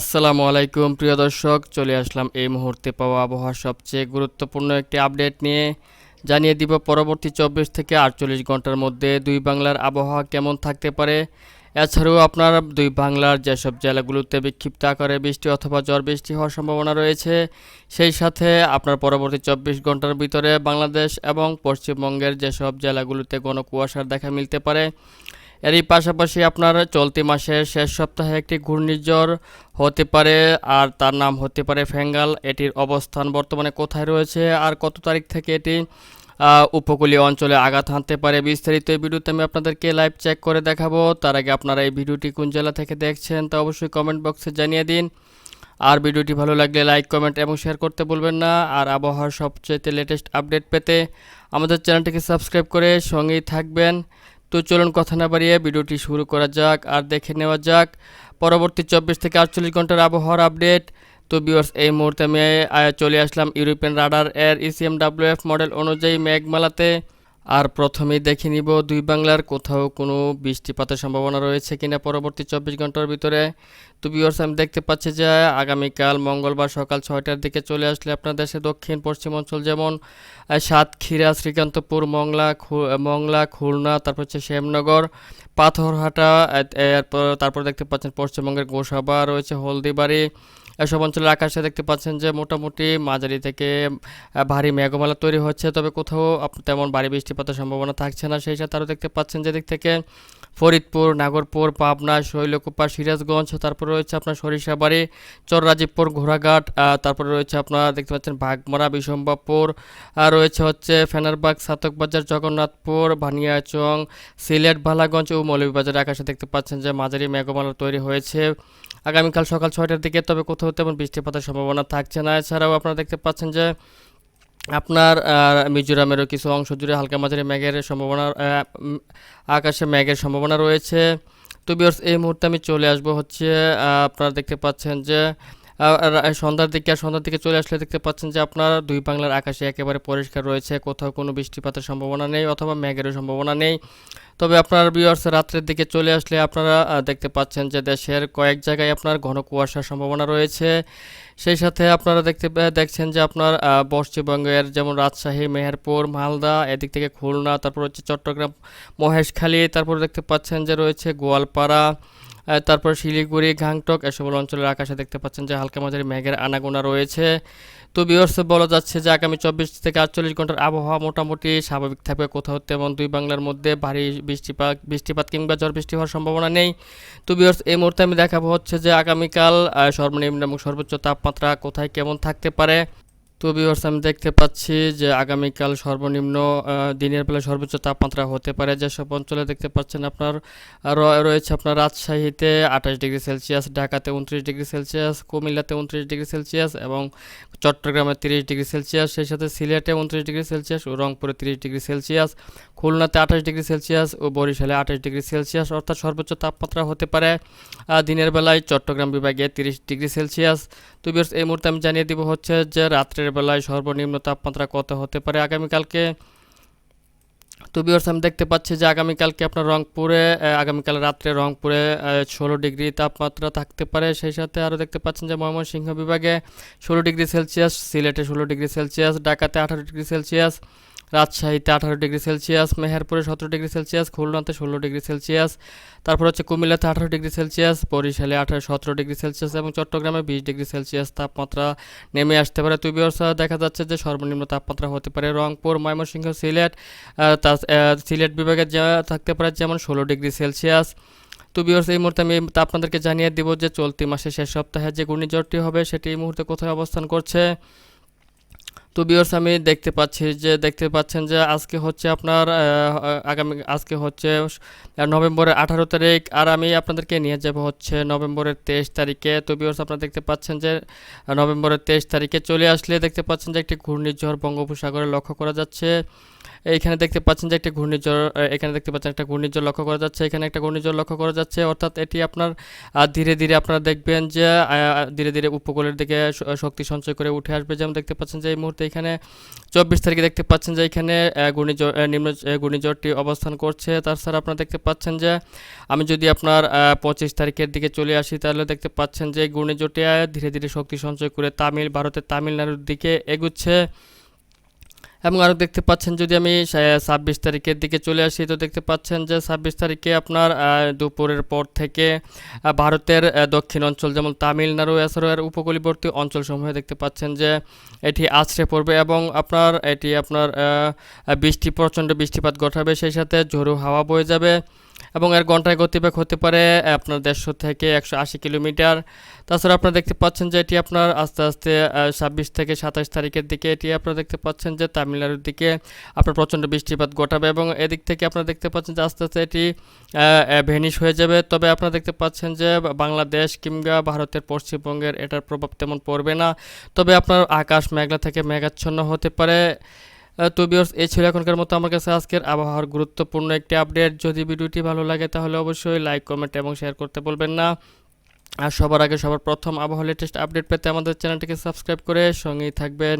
আসসালামু আলাইকুম, প্রিয় দর্শক। চলে আসলাম এই মুহূর্তে পাওয়া আবহাওয়ার সবচেয়ে গুরুত্বপূর্ণ একটি আপডেট নিয়ে। জানিয়ে দিব, পরবর্তী চব্বিশ থেকে আটচল্লিশ ঘণ্টার মধ্যে দুই বাংলার আবহাওয়া কেমন থাকতে পারে। এছাড়াও আপনার দুই বাংলার যেসব জেলাগুলোতে বিক্ষিপ্ত আকারে বৃষ্টি অথবা ঝড় বৃষ্টি হওয়ার সম্ভাবনা রয়েছে, সেই সাথে আপনার পরবর্তী চব্বিশ ঘণ্টার ভিতরে বাংলাদেশ এবং পশ্চিমবঙ্গের যেসব জেলাগুলোতে ঘন কুয়াশার দেখা মিলতে পারে এরই পাশাপাশি আপনার চলতি মাসের শেষ সপ্তাহে একটি ঘূর্ণিঝড় হতে পারে, আর তার নাম হতে পারে ফেঙ্গাল। এটির অবস্থান বর্তমানে কোথায় রয়েছে, আর কত তারিখ থেকে এটি উপকূলীয় অঞ্চলে আঘাত হানতে পারে বিস্তারিত এই ভিডিওতে আমি আপনাদেরকে লাইভ চেক করে দেখাবো। তার আগে আপনারা এই ভিডিওটি কোন জেলা থেকে দেখছেন তা অবশ্যই কমেন্ট বক্সে জানিয়ে দিন। আর ভিডিওটি ভালো লাগলে লাইক, কমেন্ট এবং শেয়ার করতে বলবেন না। আর আবহাওয়ার সবচেয়ে লেটেস্ট আপডেট পেতে আমাদের চ্যানেলটিকে সাবস্ক্রাইব করে সঙ্গেই থাকবেন। তো চলুন কথা না বাড়িয়ে ভিডিওটি শুরু করা যাক আর দেখে নেওয়া যাক। পরবর্তী চব্বিশ থেকে আটচল্লিশ ঘণ্টার আবহাওয়ার আপডেট। তো বিওর্স এই মুহূর্তে আমি চলে আসলাম ইউরোপিয়ান রাডার এর ইসিএমডাব্লিউএফ মডেল অনুযায়ী মেঘমালাতে। আর প্রথমেই দেখে নিব দুই বাংলার কোথাও কোনো বৃষ্টিপাতের সম্ভাবনা রয়েছে কিনা পরবর্তী চব্বিশ ঘণ্টার ভিতরে। তো বিওর্স আমি দেখতে পাচ্ছি যে আগামীকাল মঙ্গলবার সকাল ছয়টার দিকে চলে আসলে আপনার দেশে দক্ষিণ, পশ্চিম অঞ্চল যেমন সাতক্ষীরা, শ্রীকান্তপুর, মংলা মংলা, খুলনা, তারপর হচ্ছে শ্যামনগর পাথরহাটা এরপর তারপর দেখতে পাচ্ছেন পশ্চিমবঙ্গের গোসাবা রয়েছে, হলদিবাড়ি। এসব অঞ্চলের আকাশে দেখতে পাচ্ছেন যে মোটামুটি মাঝারি থেকে ভারী মেঘমালা তৈরি হচ্ছে, তবে কোথাও তেমন ভারী বৃষ্টিপাতের সম্ভাবনা থাকছে না। সেই সাথে আরও দেখতে পাচ্ছেন যে দিক থেকে ফরিদপুর, নাগরপুর, পাবনা, শৈলকুপা, সিরাজগঞ্জ, তারপর রয়েছে আপনার সরিষাবাড়ি, চররাজীবপুর, ঘোড়াঘাট তারপরে রয়েছে আপনার দেখতে পাচ্ছেন বাঘমারা বিশম্বাপুর আর রয়েছে হচ্ছে ফেনারবাগ, সাতকবাজার, জগন্নাথপুর ভানিয়াচং সিলেট, বালাগঞ্জ ও মৌলভীবাজার আকাশে দেখতে পাচ্ছেন যে মাঝারি মেঘমালা তৈরি হয়েছে। আগামীকাল সকাল ছয়টার দিকে, তবে কোথাও তেমন বৃষ্টিপাতের সম্ভাবনা থাকছে না। এছাড়াও আপনারা দেখতে পাচ্ছেন যে আপনার মিজোরামেরও কিছু অংশ জুড়ে হালকা মাঝারি মেঘের সম্ভাবনা আকাশে মেঘের সম্ভাবনা রয়েছে। তো বিয়ার্স এই মুহূর্তে আমি চলে আসব হচ্ছে আপনারা দেখতে পাচ্ছেন যে সন্ধ্যার দিকে, আর সন্ধ্যার দিকে চলে আসলে দেখতে পাচ্ছেন যে আপনার দুই বাংলার আকাশে একেবারে পরিষ্কার রয়েছে, কোথাও কোনো বৃষ্টিপাতের সম্ভাবনা নেই অথবা মেঘেরও সম্ভাবনা নেই। তবে আপনার বিয়ার্স রাত্রের দিকে চলে আসলে আপনারা দেখতে পাচ্ছেন যে দেশের কয়েক জায়গায় আপনার ঘন কুয়াশার সম্ভাবনা রয়েছে। সেই সাথে আপনারা দেখতে দেখছেন যে আপনার পশ্চিমবঙ্গের যেমন রাজশাহী, মেহেরপুর, মালদা, এদিক থেকে খুলনা, তারপর হচ্ছে চট্টগ্রাম, মহেশখালী, তারপর দেখতে পাচ্ছেন যে রয়েছে গোয়ালপাড়া তারপর শিলিগুড়ি গাংটক এসব অঞ্চলের আকাশে দেখতে পাচ্ছেন যে হালকা মাঝারি মেঘের আনাগোনা রয়েছে। তো বিয়র্সে বলা যাচ্ছে যে আগামী চব্বিশ থেকে আটচল্লিশ ঘণ্টার আবহাওয়া মোটামুটি স্বাভাবিক থাকবে। কোথাও তেমন দুই বাংলার মধ্যে ভারী বৃষ্টিপাত বৃষ্টিপাত কিংবা ঝড় বৃষ্টি হওয়ার সম্ভাবনা নেই। তো বিয়র্স এই মুহূর্তে আমি দেখাবো হচ্ছে যে আগামীকাল সর্বনিম্ন এবং সর্বোচ্চ তাপমাত্রা কোথায় কেমন থাকতে পারে? তো বিয়র্স আমি দেখতে পাচ্ছি যে আগামীকাল সর্বনিম্ন দিনের বেলা সর্বোচ্চ তাপমাত্রা হতে পারে। যেসব অঞ্চলে দেখতে পাচ্ছেন আপনার রয়েছে আপনার রাজশাহীতে আঠাশ ডিগ্রি সেলসিয়াস, ঢাকাতে উনত্রিশ ডিগ্রি সেলসিয়াস, কুমিল্লাতে উনত্রিশ ডিগ্রি সেলসিয়াস এবং চট্টগ্রামে তিরিশ ডিগ্রি সেলসিয়াস, সেই সাথে সিলেটে উনত্রিশ ডিগ্রি সেলসিয়াস ও রংপুরে তিরিশ ডিগ্রি সেলসিয়াস, খুলনাতে আঠাশ ডিগ্রি সেলসিয়াস ও বরিশালে আঠাশ ডিগ্রি সেলসিয়াস। অর্থাৎ সর্বোচ্চ তাপমাত্রা হতে পারে দিনের বেলায় চট্টগ্রাম বিভাগে তিরিশ ডিগ্রি সেলসিয়াস। তো এই মুহূর্তে আমি জানিয়ে দিব হচ্ছে যে রাত্রের বেলায় সর্বনিম্ন তাপমাত্রা কত হতে পারে? আগামীকালকে তো বিয়ার্স আমি দেখতে পাচ্ছি যে আগামীকালকে আপনার রংপুরে আগামীকাল রাত্রে রংপুরে ষোলো ডিগ্রি তাপমাত্রা থাকতে পারে। সেই সাথে আরও দেখতে পাচ্ছেন যে ময়মনসিংহ বিভাগে ষোলো ডিগ্রি সেলসিয়াস, সিলেটে ষোলো ডিগ্রি সেলসিয়াস, ঢাকাতে আঠারো ডিগ্রি সেলসিয়াস রাজশাহীতে আঠারো ডিগ্রি সেলসিয়াস, মেহেরপুরে সতেরো ডিগ্রি সেলসিয়াস, খুলনাতে ষোলো ডিগ্রি সেলসিয়াস। তারপর হচ্ছে কুমিল্লাতে আঠারো ডিগ্রি সেলসিয়াস, বরিশালে আঠারো, সতেরো ডিগ্রি সেলসিয়াস এবং চট্টগ্রামে বিশ ডিগ্রি সেলসিয়াস তাপমাত্রা নেমে আসতে পারে। তুই দেখা যাচ্ছে যে সর্বনিম্ন তাপমাত্রা হতে পারে রংপুর, ময়মনসিংহ, সিলেট তা সিলেট বিভাগে যা থাকতে পারে যেমন ষোলো ডিগ্রি সেলসিয়াস। তো বিয়র্স এই মুহূর্তে আমি আপনাদেরকে জানিয়ে দিব যে চলতি মাসে শেষ সপ্তাহে যে ঘূর্ণিঝড়টি হবে সেটি এই মুহূর্তে কোথায় অবস্থান করছে। তো বিয়ার্স আমি দেখতে পাচ্ছি যে, দেখতে পাচ্ছেন যে আজকে হচ্ছে আপনার আগামী, আজকে হচ্ছে নভেম্বরের আঠারো তারিখ, আর আমি আপনাদেরকে নিয়ে যাব হচ্ছে নভেম্বরের তেইশ তারিখে। তো বিয়ার্স আপনারা দেখতে পাচ্ছেন যে নভেম্বরের তেইশ তারিখে চলে আসলে দেখতে পাচ্ছেন যে একটি ঘূর্ণিঝড় বঙ্গোপসাগরে লক্ষ্য করা যাচ্ছে। এইখানে দেখতে পাচ্ছেন যে একটা ঘূর্ণিঝড় এখানে দেখতে পাচ্ছেন একটা ঘূর্ণিঝড় লক্ষ্য করা যাচ্ছে। এখানে একটা ঘূর্ণিঝড় লক্ষ্য করা যাচ্ছে, অর্থাৎ এটি আপনার ধীরে ধীরে আপনারা দেখবেন যে ধীরে ধীরে উপকূলের দিকে শক্তি সঞ্চয় করে উঠে আসবে। যেমন দেখতে পাচ্ছেন যে এই মুহূর্তে এখানে চব্বিশ তারিখে দেখতে পাচ্ছেন যে এখানে ঘূর্ণিঝড় নিম্ন ঘূর্ণিঝড়টি অবস্থান করছে। তাছাড়া আপনারা দেখতে পাচ্ছেন যে, আমি যদি আপনার পঁচিশ তারিখের দিকে চলে আসি, তাহলে দেখতে পাচ্ছেন যে ঘূর্ণিঝড়টি ধীরে ধীরে শক্তি সঞ্চয় করে তামিল, ভারতের তামিলনাড়ুর দিকে এগুচ্ছে। এবং আরও দেখতে পাচ্ছেন যদি আমি ছাব্বিশ তারিখের দিকে চলে আসি, তো দেখতে পাচ্ছেন যে ছাব্বিশ তারিখে আপনার দুপুরের পর থেকে ভারতের দক্ষিণ অঞ্চল যেমন তামিলনাড়ু, এছাড়াও এর উপকূলবর্তী অঞ্চলসমূহে দেখতে পাচ্ছেন যে এটি আছড়ে পড়বে এবং আপনার, এটি আপনার বৃষ্টি, প্রচণ্ড বৃষ্টিপাত ঘটাবে। সেই সাথে ঝোড়ো হাওয়া বয়ে যাবে। এবং এর ঘন্টায় গতিবেগ হতে পারে আপনার দেড়শো থেকে একশো আশি কিলোমিটার। তাছাড়া আপনারা দেখতে পাচ্ছেন যে এটি আপনার আস্তে আস্তে ছাব্বিশ থেকে সাতাশ তারিখের দিকে এটি আপনারা দেখতে পাচ্ছেন যে তামিলনাড়ুর দিকে আপনার প্রচণ্ড বৃষ্টিপাত ঘটাবে এবং এদিক থেকে আপনারা দেখতে পাচ্ছেন যে আস্তে আস্তে এটি ভেনিশ হয়ে যাবে। তবে আপনারা দেখতে পাচ্ছেন যে বাংলাদেশ কিংবা ভারতের পশ্চিমবঙ্গের এটার প্রভাব তেমন পড়বে না। তবে আপনার আকাশ মেঘলা থেকে মেঘাচ্ছন্ন হতে পারে। তো বিয়র্স এই ছিল এখনকার মতো আমার কাছে আজকের আবহাওয়ার গুরুত্বপূর্ণ একটি আপডেট যদি ভিডিওটি ভালো লাগে, তাহলে অবশ্যই লাইক কমেন্ট এবং শেয়ার করতে বলবেন না। আর সবার আগে সবার প্রথম আবহাওয়া লেটেস্ট আপডেট পেতে আমাদের চ্যানেলটিকে সাবস্ক্রাইব করে সঙ্গেই থাকবেন।